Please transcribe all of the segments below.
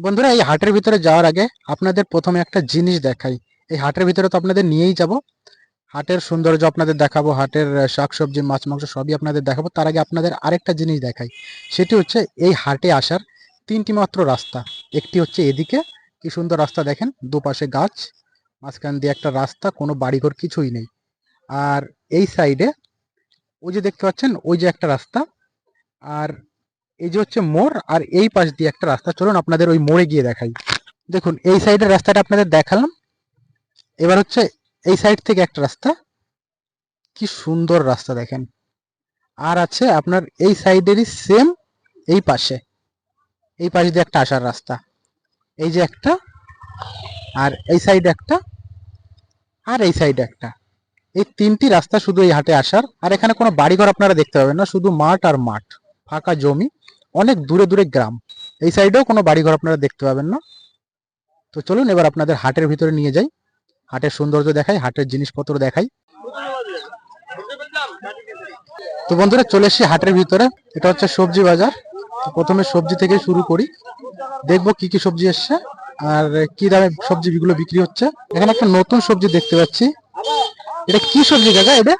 বন্ধুরা, এই হাটের ভিতরে যাওয়ার আগে আপনাদের প্রথমে একটা জিনিস দেখাই। এই হাটের ভিতরে তো আপনাদের নিয়েই যাব। হাটের সৌন্দর্য আপনাদের দেখাবো, হাটের শাকসবজি, মাছ, মাংস সবই আপনাদের দেখাবো। তার আগে আপনাদের আরেকটা জিনিস দেখাই। সেটি হচ্ছে এই হাটে আসার তিনটি মাত্র রাস্তা। একটি হচ্ছে এদিকে। কি সুন্দর রাস্তা দেখেন, দুপাশে গাছ, মাঝখান দিয়ে একটা রাস্তা, কোনো বাড়িঘর কিছুই নেই। আর এই সাইডে ওই যে দেখতে পাচ্ছেন, ওই যে একটা রাস্তা। আর এই যে হচ্ছে মোড়, আর এই পাশ দিয়ে একটা রাস্তা। চলুন আপনাদের ওই মোড়ে গিয়ে দেখাই। দেখুন, এই সাইডের রাস্তাটা আপনাদের দেখালাম। এবার হচ্ছে এই সাইড থেকে একটা রাস্তা। কি সুন্দর রাস্তা দেখেন। আর আছে আপনার এই সাইডেরই সেম এই পাশে। এই পাশ দিয়ে একটা আসার রাস্তা। এই যে একটা, আর এই সাইডে একটা, আর এই সাইডে একটা। এই তিনটি রাস্তা শুধু এই হাটে আসার। আর এখানে কোনো বাড়িঘর আপনারা দেখতে পাবেন না, শুধু মাঠ আর মাঠ। ফাঁকা জমি, অনেক দূরে দূরে গ্রাম। এই সাইডেও কোনো বাড়িঘর আপনারা দেখতে পাবেন না। তো চলুন এবার আপনাদের হাটের ভিতরে নিয়ে যাই। হাটের সৌন্দর্য দেখাই, হাটের জিনিসপত্র দেখাই। তো বন্ধুরা, চলে এসেছি হাটের ভিতরে। এটা হচ্ছে সবজি বাজার। প্রথমে সবজি থেকে শুরু করি। দেখব কি কি সবজি এসছে আর কি দামে সবজিগুলো বিক্রি হচ্ছে। এখানে একটা নতুন সবজি দেখতে পাচ্ছি। এটা কি সবজি কাকা এটা?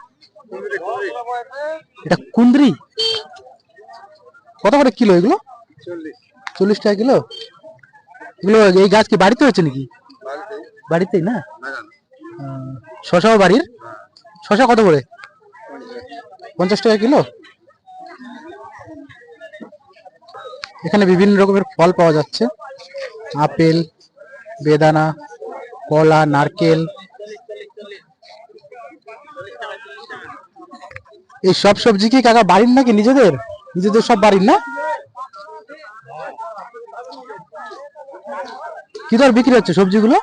এটা কুন্দ্রি কত করে কিলো এগুলো? চল্লিশ টাকা কিলো? এগুলো এই গাছ কি বাড়িতে হচ্ছে নাকি? বাড়িতেই না? শশাও বাড়ির? শশা কত করে? পঞ্চাশ টাকা কিলো? এখানে বিভিন্ন রকমের ফল পাওয়া যাচ্ছে। আপেল, বেদানা, কলা, নারকেল। এই সব সবজি কি কাকা বাড়ির নাকি নিজেদের? নিজেদের সব বাড়ির, না? কি দর বিক্রি হচ্ছে সবজিগুলো?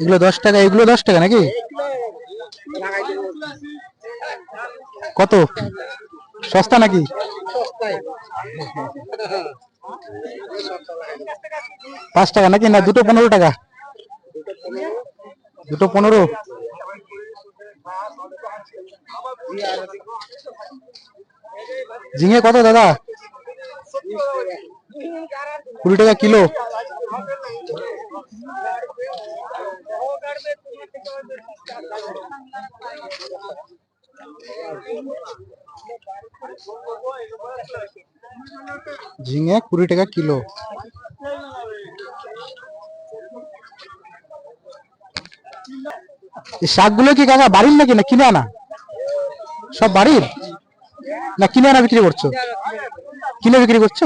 এগুলো দশ টাকা, এগুলো দশ টাকা নাকি? কত? সস্তা নাকি? পাঁচ টাকা নাকি? না, দুটো পনেরো টাকা। দুটো পনেরো? ঝিঙে কত দাদা? কুড়ি টাকা কিলো। ঝিঙে কুড়ি টাকা কিলো। এই শাকগুলো কি কাকা বাড়ির নাকি না কিনে আনা? সব বাড়ির? না কিনে আনা বিক্রি করছ? কিনে বিক্রি করছ?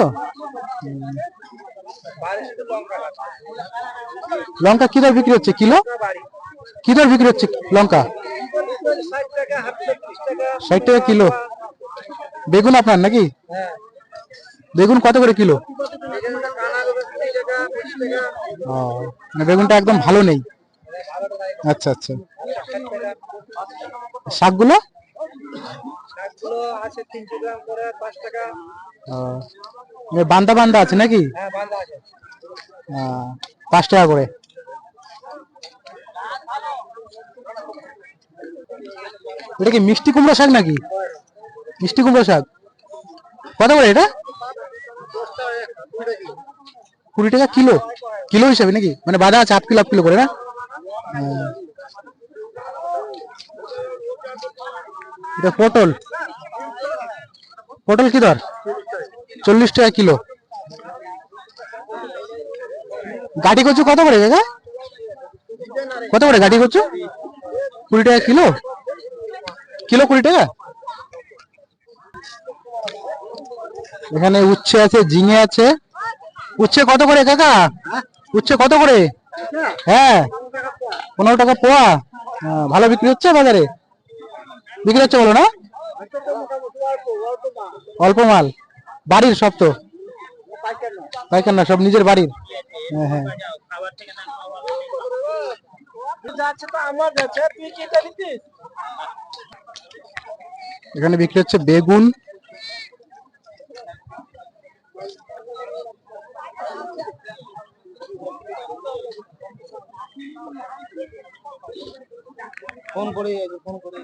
লঙ্কা কি দর বিক্রি হচ্ছে? কিলো? কি দর বিক্রি হচ্ছে লঙ্কা? ষাট টাকা কিলো। বেগুন আপনার নাকি? বেগুন কত করে কিলো? বেগুনটা একদম ভালো নেই। আচ্ছা আচ্ছা। শাকগুলো? আছে তিনশো গ্রাম করে পাঁচ টাকা। বান্দা বান্দা আছে নাকি? হ্যাঁ পাঁচ টাকা করে। এটা কি মিষ্টি কুমড়ো শাক নাকি? মিষ্টি কুমড়ো শাক। কত করে এটা? কুড়ি টাকা কিলো। কিলো হিসাবে নাকি? মানে বাধা আছে হাফ কিলো হাফ কিলো করে না। এটা পটল। পটল কি দর? চল্লিশ টাকা কিলো। গাড়ি কচু কত করে দাদা? কত করে গাড়ি কচু? কুড়ি টাকা কিলো? কিলো কুড়ি টাকা? এখানে উচ্ছে আছে, ঝিঙে আছে। উচ্ছে কত করে কাকা? উচ্ছে কত করে? হ্যাঁ। পনেরো টাকা পোয়া? হ্যাঁ, ভালো বিক্রি হচ্ছে বাজারে? বিক্রি হচ্ছে বলো না? অল্প মাল। বাড়ির সব তো? পাইকার না সব নিজের বাড়ির? হ্যাঁ হ্যাঁ। এখানে বিক্রি হচ্ছে বেগুন। ফোন করে ফোন করে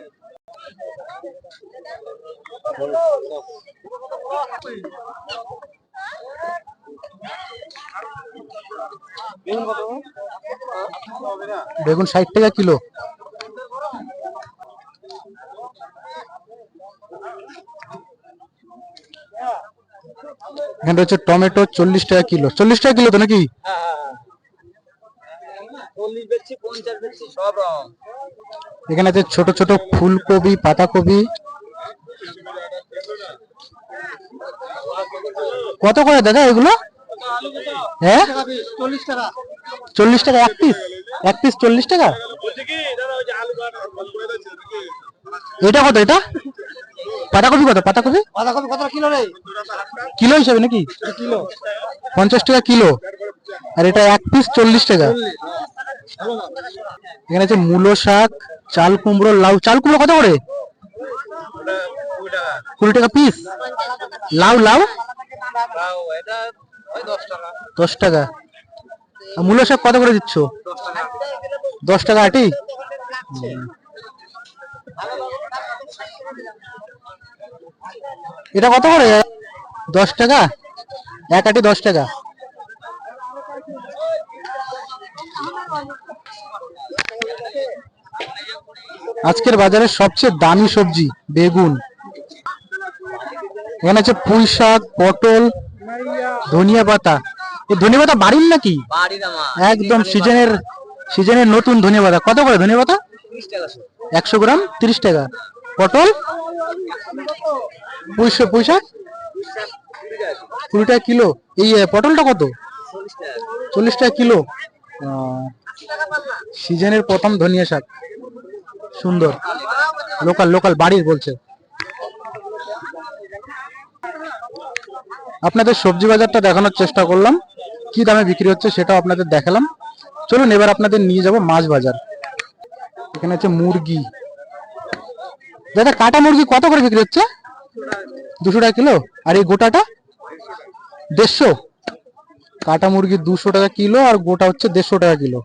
বেগুন ষাট টাকা কিলো। এখানে হচ্ছে টমেটো চল্লিশ টাকা কিলো। চল্লিশ টাকা কিলো তো নাকি? চল্লিশ বেচছি পঞ্চাশ বেচছি সব রকম এখানে আছে ছোট ছোট ফুলকপি পাতাকপি। কত করে দাদা এগুলো? হ্যাঁ? চল্লিশ টাকা চল্লিশ টাকা এক পিস এক পিস চল্লিশ টাকা? এটা কত এটা? পাতাকপি কত? পাতাকপি? বাঁধাকপি কত? কিলো রে কিলো হিসাবে নাকি? কিলো। পঞ্চাশ টাকা কিলো। আর এটা এক পিস চল্লিশ টাকা। এখানে আছে মূলো শাক, চাল কুমড়ো, লাউ। চাল কুমড়ো কত করে? কুড়ি টাকা পিস লাউ লাউ? দশ টাকা। মূলো শাক কত করে দিচ্ছ? দশ টাকা আটি? এটা কত করে? দশ টাকা? এক আটি দশ টাকা। আজকের বাজারে সবচেয়ে দামি সবজি বেগুন। এখানে আছে পুঁই শাক পটল ধনিয়া পাতা। এই ধনিয়া পাতা বাড়ির নাকি? একদম সিজনের সিজনের নতুন ধনিয়া পাতা। কত করে ধনিয়া পাতা? একশো গ্রাম তিরিশ টাকা। পটল? পুঁইশো পুঁইশাক কুড়ি টাকা কিলো। এই পটলটা কত? চল্লিশ টাকা। কিলো। সিজনের প্রথম ধনিয়া শাক। সুন্দর। লোকাল লোকাল বাড়ির বলছে। আপনাদের সবজি বাজারটা দেখানোর চেষ্টা করলাম। কি দামে বিক্রি হচ্ছে সেটাও আপনাদের দেখালাম। চলুন, এবার আপনাদের নিয়ে যাব মাছ বাজার। এখানে হচ্ছে মুরগি। দাদা, কাটা মুরগি কত করে বিক্রি হচ্ছে? দুশো টাকা কিলো? আর এই গোটাটা? দেড়শো। কাটা মুরগি দুশো টাকা কিলো আর গোটা হচ্ছে দেড়শো টাকা কিলো।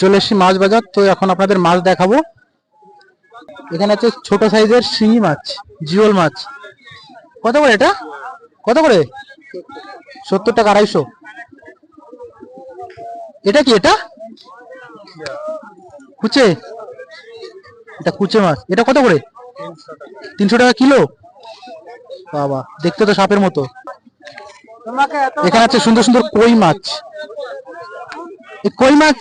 চলে এসছি মাছ বাজার। তো এখন আপনাদের মাছ দেখাবো। এখানে আছে ছোট সাইজের শিঙি মাছ, জিওল মাছ। কত করে এটা? কত করে? সত্তর টাকা, আড়াইশো। এটা কি এটা? কুচে? এটা কুচে মাছ। এটা কত করে? তিনশো টাকা কিলো? বাবা, দেখতে তো সাপের মতো। এখানে আছে সুন্দর সুন্দর কই মাছ। কই মাছ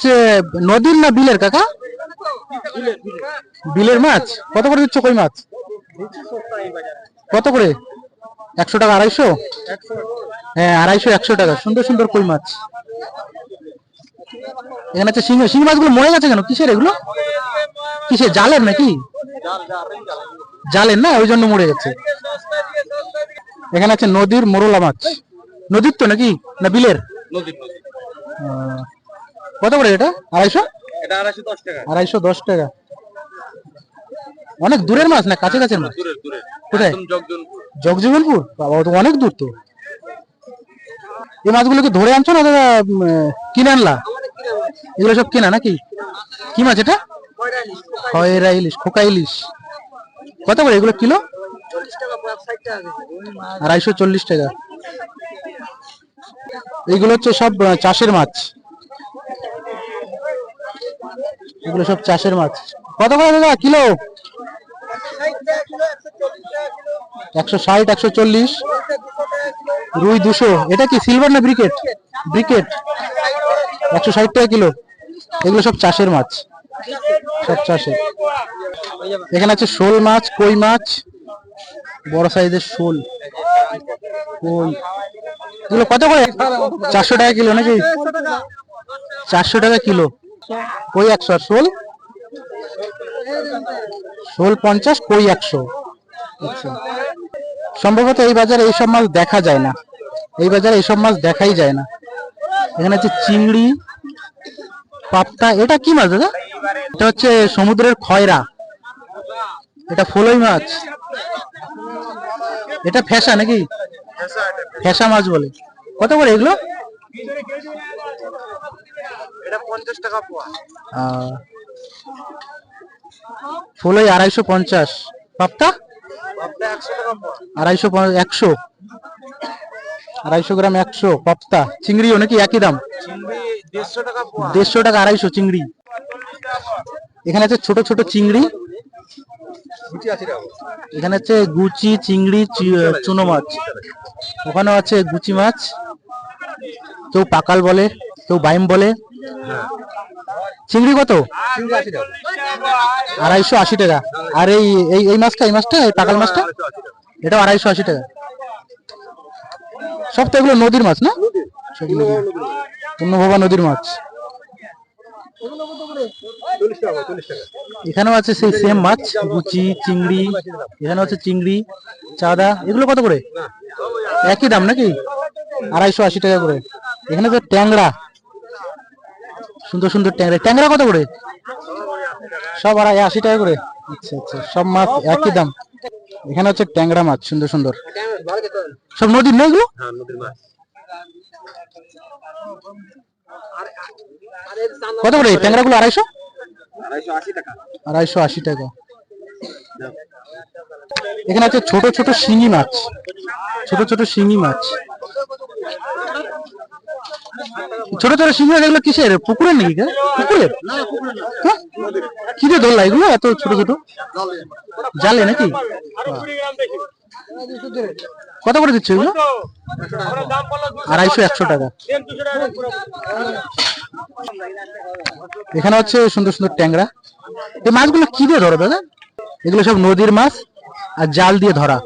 নদীর না বিলের কাকা? বিলের মাছ? কত করে দিচ্ছ কই মাছ? কত করে? একশো টাকা আড়াইশো? হ্যাঁ আড়াইশো একশো টাকা। সুন্দর সুন্দর কই মাছ। এখানে আছে শিঙি। শিঙি মাছগুলো মরে গেছে কেন? কিসের এগুলো? কিসের জালের নাকি? জালের না? ওই জন্য মরে গেছে। এখানে আছে নদীর মোরলা মাছ। নদীর তো নাকি? না বিলের? নদীর কত করে এটা? আড়াইশো? এটা আড়াইশো দশ টাকা। আড়াইশো দশ টাকা। অনেক দূরের মাছ না কাছে কাছের মাছ? কোথায়? জগজীবনপুর? বাবা তো অনেক দূর তো। এই মাছগুলো কি ধরে আনছো না দাদা কিনে আনলা? এগুলো সব কেনা নাকি? কি মাছ এটা? খয়রা ইলিশ খোকা ইলিশ। কত করে এগুলো কিলো? আড়াইশো চল্লিশ টাকা। এইগুলো হচ্ছে সব চাষের মাছ। এগুলো সব চাষের মাছ। কত করে দাদা? কিলো? একশো ষাট, একশো চল্লিশ। রুই দুশো। এটা কি সিলভার না ব্রিকেট? ব্রিকেট। একশো ষাট টাকা কিলো। এগুলো সব চাষের মাছ। সব চাষের। এখানে আছে শোল মাছ, কই মাছ। বড় সাইজের শোল। কই এগুলো কত করে? চারশো টাকা কিলো নাকি? চারশো টাকা কিলো। কই একশো আর শোল শোল পঞ্চাশ, কই একশো? আচ্ছা। সম্ভবত এই বাজারে এইসব মাছ দেখা যায় না। এই বাজারে এইসব মাছ দেখাই যায় না। এখানে আছে চিংড়ি পাপ্তা এটা কি মাছ দাদা? এটা হচ্ছে সমুদ্রের খয়রা। এটা ফলই মাছ। এটা ফেসা নাকি? ফেসা মাছ বলে। কত করে এগুলো? এটা পঞ্চাশ টাকা পোয়া। আহ, ফলই আড়াইশো পঞ্চাশ। পাপ্তা? টাকা পোয়া। আড়াইশো একশো। আড়াইশো গ্রাম একশো পপ্তা। চিংড়িও নাকি একই দাম? চিংড়ি দেড়শো টাকা পোয়া। দেড়শো টাকা আড়াইশো চিংড়ি। এখানে আছে ছোট ছোট চিংড়ি। এখানে আছে গুচি চিংড়ি চুনো মাছ। ওখানেও আছে গুচি মাছ। কেউ পাকাল বলে, কেউ বাইম বলে। চিংড়ি কত? আড়াইশো আশি টাকা। আর এই এই মাছটা এই মাছটা, এই পাকাল মাছটা? এটা আড়াইশো আশি টাকা। সব তো এগুলো নদীর মাছ না? পূর্ণভবা নদীর মাছ। এখানেও আছে সেই সেম মাছ, গুচি, চিংড়ি, এখানেও আছে চিংড়ি, চাদা। এগুলো কত করে? একই দাম নাকি? আড়াইশো আশি টাকা করে। এখানে তো ট্যাংরা। সুন্দর সুন্দর ট্যাংরা। ট্যাংরা কত করে? সব আড়াই আশি টাকা করে। আচ্ছা আচ্ছা সব মাছ একই দাম। এখানে হচ্ছে ট্যাংরা মাছ সুন্দর সুন্দর। সব নদীর না এগুলো? কত করে ট্যাংরা গুলো আড়াইশো? আড়াইশো আশি টাকা। এখানে আছে ছোট ছোট শিঙি মাছ। ছোট ছোট শিঙি মাছ। ছোট ছোট শিঙি মাছ এগুলো কিসের? পুকুরের নাকি? পুকুরের? কি? দিয়ে ধরলা এগুলো এত ছোট ছোট? জালে নাকি? কত করে দিচ্ছে এগুলো? আড়াইশো একশো টাকা। এখানে হচ্ছে সুন্দর সুন্দর ট্যাংরা। এই মাছগুলো কি দিয়ে ধরো দাদা? এগুলো সব নদীর মাছ আর জাল দিয়ে ধরা।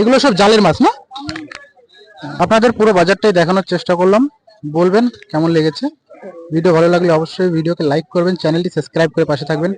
এগুলো সব জালের মাছ, না? আপনাদের পুরো বাজারটাই দেখানোর চেষ্টা করলাম। বলবেন কেমন লেগেছে? ভিডিও ভালো লাগলে অবশ্যই ভিডিওকে লাইক করবেন, চ্যানেলটি সাবস্ক্রাইব করে পাশে থাকবেন।